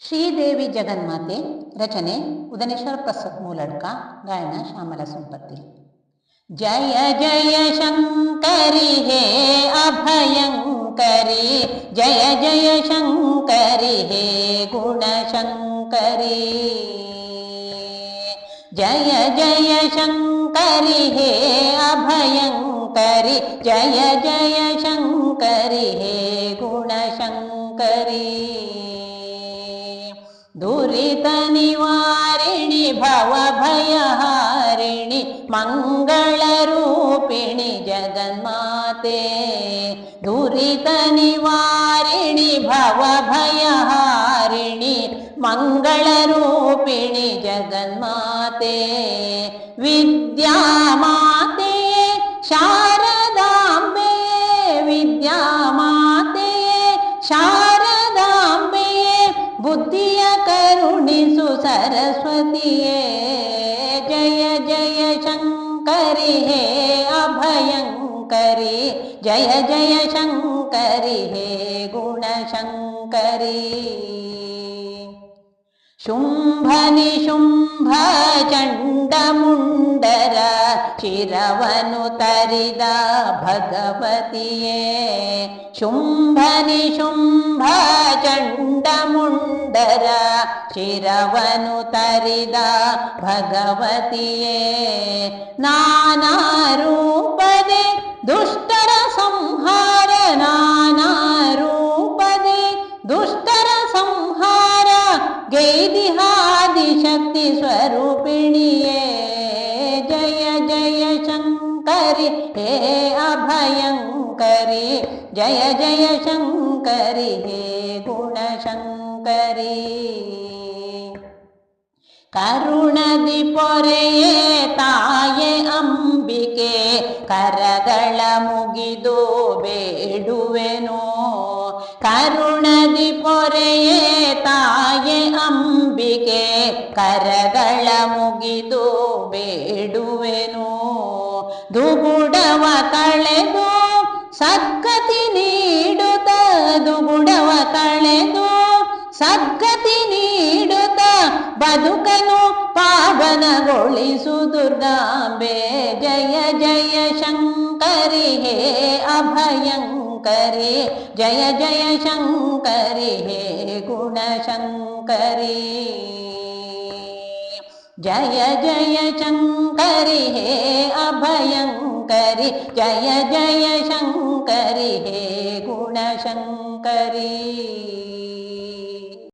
ಶ್ರೀದೇವಿ ಜಗನ್ಮಾತೆ ರಚನೆ ಉದನೇಶ್ವರ ಪ್ರಸಾದ್ ಮೂಲಡ್ಕ ಗಾಯನ ಶ್ಯಾಮಲ ಸಂಪತ್ತಿ ಜಯ ಜಯ ಶಂಕರಿ ಹೇ ಅಭಯಂಕರಿ ಜಯ ಜಯ ಶಂಕರಿ ಹೇ ಗುಣಶಂಕರಿ ಜಯ ಜಯ ಶಂಕರಿ ಹೇ ಅಭಯಂಕರಿ ಜಯ ಜಯ ಶಂಕರಿ ಹೇ ಗುಣಶಂಕರಿ दुरित निवारिणि भवभयहारिणि मङ्गलरूपिणि जगन्माते। दुरित निवारिणि भवभयहारिणि मङ्गलरूपिणि जगन्माते। विद्यामाते सरस्वतीये जय जय शङ्करि हे अभयङ्करि। जय जय शङ्करि हे गुणशङ्करि। शुम्भनि शुम्भ चण्डमुण्डरा चिरवनुतरि दा भगवति शुम्भनि शुम्भ चण्डमुण्ड ಶುಂಭನಿ ಶುಂಭ ಚಂಡಮುಂಡರ ಶಿರವನು ತರಿದ ಭಗವತಿಯೇ ನಾನಾ ರೂಪದೆ ದುಷ್ಟರ ಸಂಹಾರ ನಾನಾ ರೂಪದೆ ದುಷ್ಟರ ಸಂಹಾರ ಗೈದಿಹಾದಿಶಕ್ತಿ ಸ್ವರೂಪಿಣಿಯೇ ಜಯ ಜಯ ಶಂಕರಿ ಹೇ ಅಭಯಂಕರಿ ಜಯ ಜಯ ಶಂಕರಿ ಹೇ ಗುಣಶಂಕರಿ ಕರುಣದಿ ಪೊರೆಯೇ ತಾಯೆ ಅಂಬಿಕೆ, ಕರಗಳ ಮುಗಿದು ಬೇಡುವೆನು. ಕರುಣದಿ ಪೊರೆಯೇ ತಾಯೆ ಅಂಬಿಕೆ, ಕರಗಳ ಮುಗಿದು ಬೇಡುವೆನು. ದುಗುಡವ ಕಳೆದು ಬದುಕನು ಪಾವನಗೊಳಿಸು ದುರ್ಗಾಂಬೆ ಜಯ ಜಯ ಶಂಕರಿ ಹೇ ಅಭಯಂಕರಿ ಜಯ ಜಯ ಶಂಕರಿ ಹೇ ಗುಣಶಂಕರಿ ಜಯ ಜಯ ಶಂಕರಿ ಹೇ ಅಭಯಂಕರಿ ಜಯ ಜಯ ಶಂಕರಿ ಹೇ ಗುಣಶಂಕರಿ